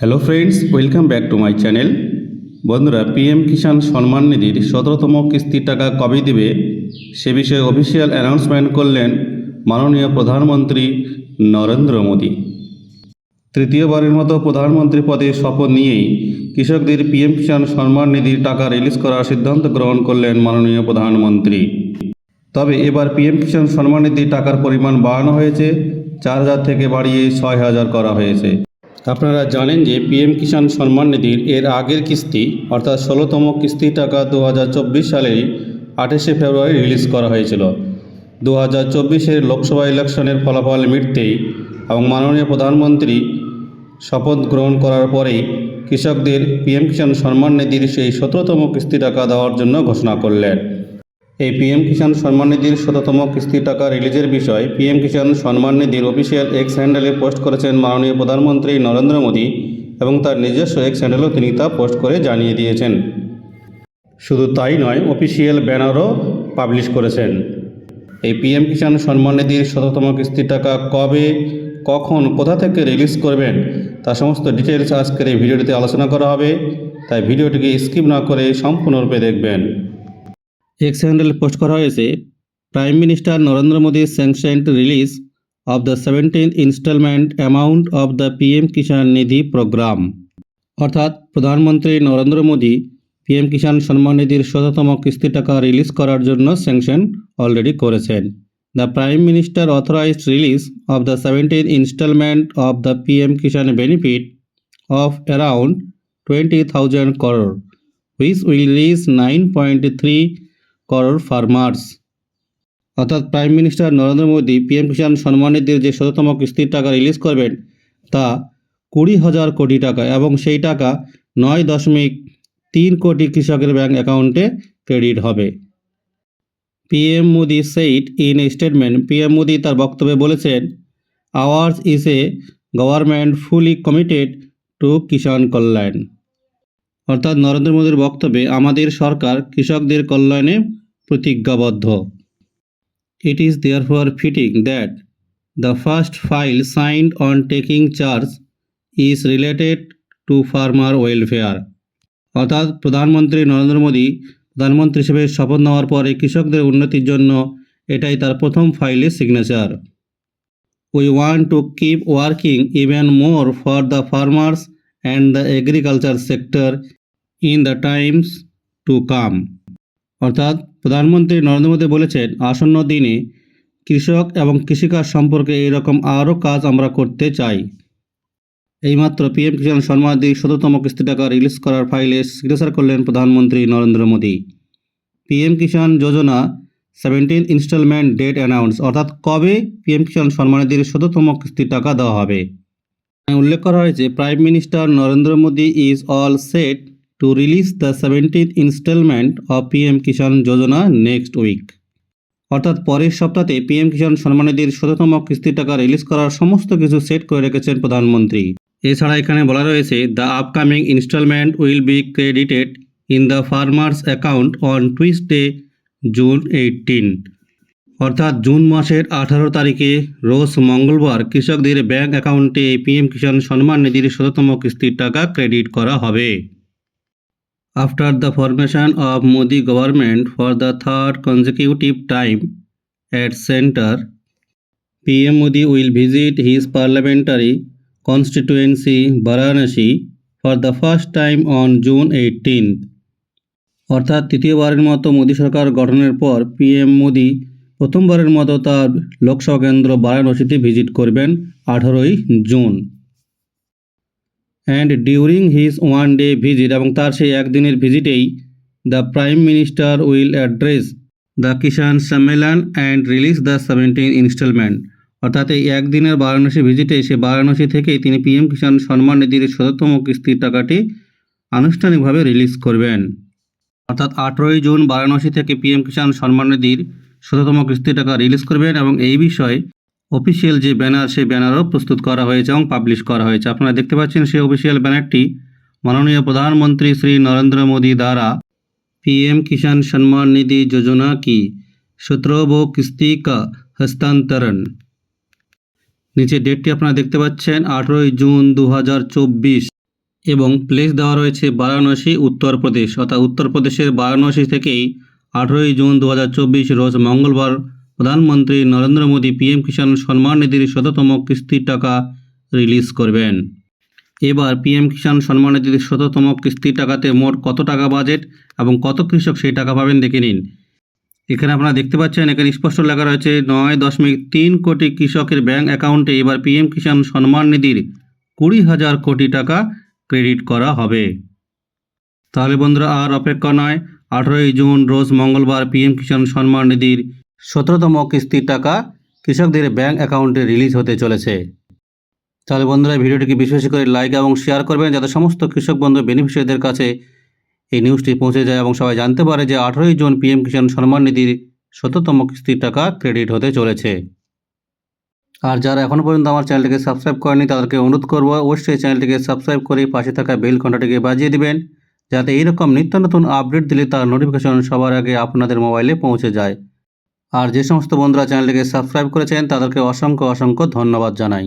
Hello friends welcome back to my channel বন্ধুরা PM Kisan Samman নিধির সতেরোতম কিস্তির টাকা কবে দিবে? সে বিষয়ে অফিসিয়াল অ্যানাউন্সমেন্ট করলেন মাননীয় প্রধানমন্ত্রী নরেন্দ্র মোদী। তৃতীয়বারের মতো প্রধানমন্ত্রী পদে শপথ নিয়েই কৃষকদের পিএম কিষাণ সম্মান নিধির টাকা রিলিজ করার সিদ্ধান্ত গ্রহণ করলেন মাননীয় প্রধানমন্ত্রী। তবে এবার পিএম কিষাণ সম্মান নিধির টাকার পরিমাণ বাড়ানো হয়েছে, চার হাজার থেকে বাড়িয়ে ছয় হাজার করা হয়েছে। আপনারা জানেন যে পিএম কিষাণ সম্মান নিধির এর আগের কিস্তি, অর্থাৎ ষোলোতম কিস্তি টাকা দু হাজার চব্বিশ সালের আঠাশে ফেব্রুয়ারি রিলিজ করা হয়েছিল। দু হাজার চব্বিশের লোকসভা ইলেকশনের ফলাফল মিটতেই এবং মাননীয় প্রধানমন্ত্রী শপথ গ্রহণ করার পরেই কৃষকদের পিএম কিষাণ সম্মান নিধির সেই সতেরোতম কিস্তি টাকা দেওয়ার জন্য ঘোষণা করলেন। এই পিএম কিষাণ সম্মান নিধির শততম কিস্তি টাকা রিলিজের বিষয় পিএম কিষাণ সম্মান নিধির অফিসিয়াল এক্স হ্যান্ডেলে পোস্ট করেছেন মাননীয় প্রধানমন্ত্রী নরেন্দ্র মোদী এবং তার নিজস্ব এক্স হ্যান্ডেলেও তিনি তা পোস্ট করে জানিয়ে দিয়েছেন। শুধু তাই নয়, অফিসিয়াল ব্যানারও পাবলিশ করেছেন। এই পিএম কিষাণ সম্মান নিধির শততম কিস্তির টাকা কবে, কখন, কোথা থেকে রিলিজ করবেন, তা সমস্ত ডিটেলস আজকের এই ভিডিওটিতে আলোচনা করা হবে। তাই ভিডিওটিকে স্কিপ না করে সম্পূর্ণরূপে দেখবেন। এক্স হ্যান্ডেল পোস্ট করা হয়েছে। Prime minister Narendra Modi sanctioned release of the seventeenth instalment amount of the PM Kisan Nidhi programme অর্থাৎ প্রধানমন্ত্রী নরেন্দ্র মোদী পিএম কিষাণ সম্মান নিধির শততম কিস্তি টাকা রিলিজ করার জন্য স্যাংশন অলরেডি করেছেন। The prime minister authorised release of the seventeen instalment of the PM Kisan benefit of around twenty thousand crore which will reach nine point three crore farmers. অর্থাৎ prime minister Narendra Modi PM Kisan Samman যে শততম কিস্তির টাকা release করবেন, তা কুড়ি হাজার কোটি টাকা এবং সেই টাকা নয় দশমিক তিন কোটি কৃষকের ব্যাংক অ্যাকাউন্টে ক্রেডিট হবে। PM Modi said in a statement PM Modi তার বক্তব্যে বলেছেন ours is a government fully committed to Kisan Kalyan অর্থাৎ নরেন্দ্র মোদীর বক্তব্যে আমাদের সরকার কৃষকদের কল্যাণে প্রতিজ্ঞাবদ্ধ। It is therefore fitting that the first file signed on taking charge is related to farmer welfare অর্থাৎ প্রধানমন্ত্রী নরেন্দ্র মোদী প্রধানমন্ত্রী হিসেবে শপথ নেওয়ার পরে কৃষকদের উন্নতির জন্য এটাই তার প্রথম ফাইলের signature we want to keep working even more for the farmers and the agriculture sector in the times to come অর্থাৎ প্রধানমন্ত্রী নরেন্দ্র মোদী বলেছেন, আসন্ন দিনে কৃষক এবং কৃষিকাজ সম্পর্কে এরকম আরও কাজ আমরা করতে চাই। এইমাত্র পিএম কিষাণ সম্মান নিধি শততম কিস্তি টাকা রিলিজ করার ফাইলে সিগনেচার করলেন প্রধানমন্ত্রী Narendra Modi. PM Kisan Yojana seventeen instalment date announce, অর্থাৎ কবে পিএম কিষাণ সম্মান নিধির শততম কিস্তির টাকা দেওয়া হবে? উল্লেখ করা হয়েছে, prime minister Narendra Modi is all set to release the seventeenth instalment of PM Kisan Yojana next week অর্থাৎ পরের সপ্তাহে পিএম কিষাণ সম্মান নিধির শততম কিস্তির টাকা রিলিজ করার সমস্ত কিছু সেট করে রেখেছেন প্রধানমন্ত্রী। এছাড়া এখানে বলা রয়েছে the upcoming instalment will be credited in the farmers account on Tuesday June eighteen অর্থাৎ জুন মাসের আঠারো তারিখে রোজ মঙ্গলবার কৃষকদের ব্যাংক অ্যাকাউন্টে পিএম কিষাণ সম্মান নিধির শততম কিস্তির টাকা ক্রেডিট করা হবে। After the formation of Modi government for the third consecutive time at centre PM Modi will visit his parliamentary constituency, Varanasi, for the first time on June 18th. অর্থাৎ তৃতীয়বারের মতো মোদী সরকার গঠনের পর পিএম মোদি প্রথমবারের মতো তার লোকসভা কেন্দ্র বারাণসীতে ভিজিট করবেন আঠারোই June and during his one day visit এবং তার সেই একদিনের ভিজিটেই the prime minister will address the Kisan Sammelan and release the seventeen instalment অর্থাৎ এই একদিনের বারাণসী ভিজিটে সে বারাণসী থেকেই তিনি পিএম কিষাণ সম্মান নিধির শততম কিস্তির টাকাটি আনুষ্ঠানিকভাবে রিলিজ করবেন। অর্থাৎ আঠেরোই জুন বারাণসী থেকে পিএম কিষাণ সম্মান নিধির শততম কিস্তির টাকা রিলিজ করবেন এবং এই বিষয়ে অফিসিয়াল যে ব্যানার, সেই ব্যানারও প্রস্তুত করা হয়েছে এবং পাবলিশ করা হয়েছে। আপনারা দেখতে পাচ্ছেন সেই অফিসিয়াল ব্যানারটি মাননীয় প্রধানমন্ত্রী শ্রী নরেন্দ্র মোদী দ্বারা পিএম কিষাণ সম্মান নিধি যোজনা কি সতেরো কিস্তি কা হস্তান্তরণ। নিচে ডেটটি আপনারা দেখতে পাচ্ছেন, আঠেরোই জুন দু হাজার চব্বিশ এবং প্লেস দেওয়া রয়েছে বারাণসী, উত্তরপ্রদেশ। অর্থাৎ উত্তরপ্রদেশের বারাণসী থেকেই আঠেরোই জুন দু হাজার চব্বিশ, রোজ মঙ্গলবার প্রধানমন্ত্রী নরেন্দ্র মোদী পিএম কিষাণ সম্মান নিধির শততম কিস্তির টাকা রিলিজ করবেন। এবার পিএম কিষাণ সম্মান নিধির শততম কিস্তির টাকাতে মোট কত টাকা বাজেট এবং কত কৃষক সেই টাকা পাবেন দেখে নিন। এখানে আপনারা দেখতে পাচ্ছেন, এখানে স্পষ্ট লেখা রয়েছে, নয় দশমিক তিন কোটি কৃষকের ব্যাংক অ্যাকাউন্টে এবার পিএম কিষাণ সম্মান নিধির কুড়ি হাজার কোটি টাকা ক্রেডিট করা হবে। তাহলে বন্ধুরা, আর অপেক্ষা নয়, আঠেরোই জুন, রোজ মঙ্গলবার পিএম কিষাণ সম্মান নিধির সতেরোতম কিস্তির টাকা কৃষকদের ব্যাংক অ্যাকাউন্টে রিলিজ হতে চলেছে। তাহলে বন্ধুরা, ভিডিওটিকে বেশি বেশি করে লাইক এবং শেয়ার করবেন যাতে সমস্ত কৃষক বন্ধু বেনিফিশিয়ারিদের কাছে এই নিউজটি পৌঁছে যায় এবং সবাই জানতে পারে যে আঠেরোই জুন পিএম কিষাণ সম্মান নিধির শততম কিস্তির টাকা ক্রেডিট হতে চলেছে। আর যারা এখনও পর্যন্ত আমার চ্যানেলটিকে সাবস্ক্রাইব করেনি তাদেরকে অনুরোধ করব অবশ্যই চ্যানেলটিকে সাবস্ক্রাইব করে পাশে থাকা বেল ঘন্টাটিকে বাজিয়ে দিবেন, যাতে এইরকম নিত্য নতুন আপডেট দিলে তার নোটিফিকেশন সবার আগে আপনাদের মোবাইলে পৌঁছে যায়। আর যে সমস্ত বন্ধুরা চ্যানেলটিকে সাবস্ক্রাইব করেছেন তাদেরকে অসংখ্য অসংখ্য ধন্যবাদ জানাই।